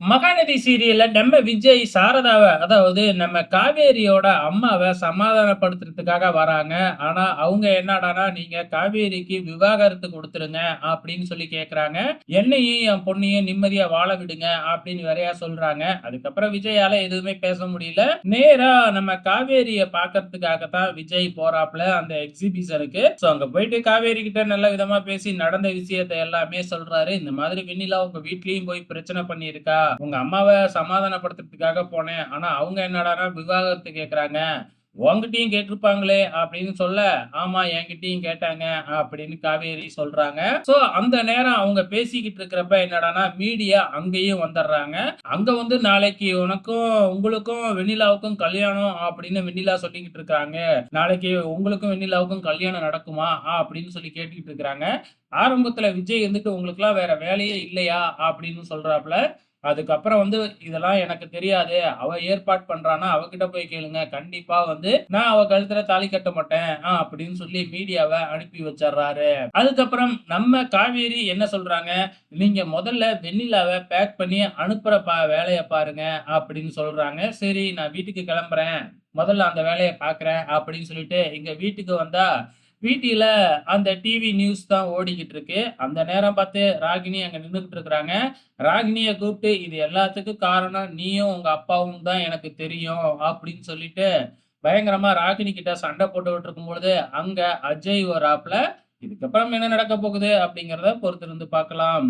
மகாநதி சீரியல்ல நம்ம விஜய் சாரதாவை அதாவது நம்ம காவேரியோட அம்மாவை சமாதானப்படுத்துறதுக்காக வராங்க. ஆனா, அவங்க என்னடான்னா, "நீங்க காவேரிக்கு விவாகரத்து கொடுத்துருங்க அப்படின்னு சொல்லி கேக்குறாங்க "என்னையும், என் பொண்ணையும் நிம்மதியா வாழ விடுங்க" அப்படின்னு வேறயா சொல்றாங்க. அதுக்கப்புறம் விஜயால எதுவுமே பேச முடியல. நேரா நம்ம காவேரிய பார்க்கறதுக்காக தான் விஜய் போறாப்ல அந்த எக்ஸிபிஷனுக்கு. சோ அங்க போயிட்டு காவேரி கிட்ட நல்ல விதமா பேசி நடந்த விஷயத்த எல்லாமே சொல்றாரு. இந்த மாதிரி வெண்ணிலா உங்க வீட்லயும் போய் பிரச்சனை பண்ணியிருக்கா. உங்க அம்மாவ சமாதானப்படுத்துறதுக்காக போனேன். ஆனா அவங்க என்னடான்னா விவாகரத்து கேட்கறாங்க. உன்கிட்டயும் கேட்டிருப்பாங்களே அப்படின்னு சொல்ல, ஆமா என்கிட்டயும் கேட்டாங்க அப்படின்னு காவேரி சொல்றாங்க. சோ அந்த நேரம் அவங்க பேசிக்கிட்டு இருக்கிறப்ப என்னடான்னா மீடியா அங்கேயும் வந்துடுறாங்க. அங்க வந்து நாளைக்கு உனக்கும் உங்களுக்கும் வெண்ணிலாவுக்கும் கல்யாணம் அப்படின்னு வெண்ணிலா சொல்லிக்கிட்டு இருக்காங்க. நாளைக்கு உங்களுக்கும் வெண்ணிலாவுக்கும் கல்யாணம் நடக்குமா? அப்படின்னு சொல்லி கேட்டுக்கிட்டு இருக்கிறாங்க. ஆரம்பத்துல விஜய் வந்துட்டு உங்களுக்கெல்லாம் வேற வேலையே இல்லையா? அப்படின்னு சொல்றாப்ல. அதுக்கப்புறம் வந்து இதெல்லாம் எனக்கு தெரியாது. அவ ஏற்பாடு பண்றானா அவகிட்ட போய் கேளுங்க. கண்டிப்பா வந்து நான் அவ கழுத்துல தாலி கட்ட மாட்டேன். அப்படின்னு சொல்லி மீடியாவை அனுப்பி வச்சிடுறாரு அதுக்கப்புறம் நம்ம காவேரி என்ன சொல்றாங்க, "நீங்க முதல்ல வெண்ணிலாவை பேக் பண்ணி அனுப்புற பா வேலையை பாருங்க" அப்படின்னு சொல்றாங்க. சரி நான் வீட்டுக்கு கிளம்புறேன். முதல்ல அந்த வேலையை பார்க்குறேன் அப்படின்னு சொல்லிட்டு எங்க வீட்டுக்கு வந்தா, வீட்டில அந்த டிவி நியூஸ் தான் ஓடிக்கிட்டு இருக்கு. அந்த நேரம் பார்த்து ராகினி அங்க நின்னுகிட்டு இருக்கிறாங்க. ராகினிய கூப்பிட்டு, "இது எல்லாத்துக்கும் காரணம் நீயும் உங்க அப்பாவும் தான் எனக்கு தெரியும்" அப்படின்னு சொல்லிட்டு பயங்கரமா ராகினி கிட்ட சண்டை போட்டுக்கிட்டு இருக்கும்பொழுது, அங்க அஜய் வராப்ல. இதுக்கப்புறம் என்ன நடக்க போகுது அப்படிங்கிறத பொறுத்திருந்து பார்க்கலாம்.